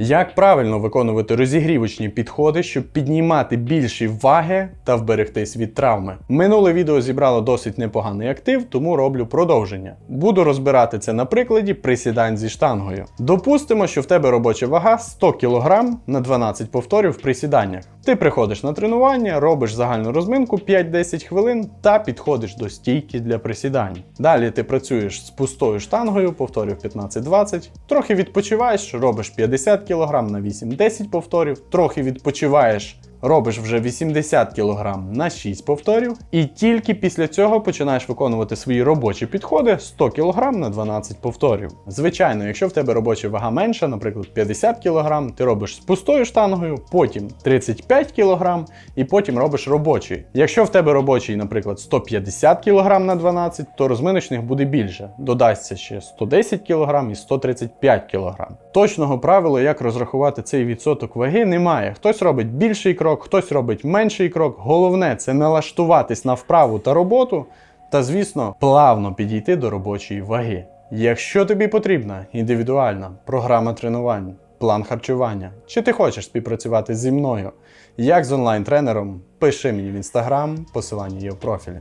Як правильно виконувати розігрівочні підходи, щоб піднімати більші ваги та вберегтись від травми. Минуле відео зібрало досить непоганий актив, тому роблю продовження. Буду розбирати це на прикладі присідань зі штангою. Допустимо, що в тебе робоча вага 100 кг на 12 повторів в присіданнях. Ти приходиш на тренування, робиш загальну розминку 5-10 хвилин та підходиш до стійки для присідань. Далі ти працюєш з пустою штангою, повторів 15-20, трохи відпочиваєш, робиш 50 кг на 8-10 повторів, трохи відпочиваєш. Робиш вже 80 кг на 6 повторів, і тільки після цього починаєш виконувати свої робочі підходи 100 кг на 12 повторів. Звичайно, якщо в тебе робоча вага менша, наприклад 50 кг, ти робиш з пустою штангою, потім 35 кг і потім робиш робочий. Якщо в тебе робочий, наприклад, 150 кг на 12, то розминочних буде більше. Додасться ще 110 кг і 135 кг. Точного правила, як розрахувати цей відсоток ваги, немає. Хтось робить більший крок, хтось робить менший крок. Головне це налаштуватись на вправу та роботу, та, звісно, плавно підійти до робочої ваги. Якщо тобі потрібна індивідуальна програма тренувань, план харчування, чи ти хочеш співпрацювати зі мною, як з онлайн-тренером, пиши мені в інстаграм, посилання є в профілі.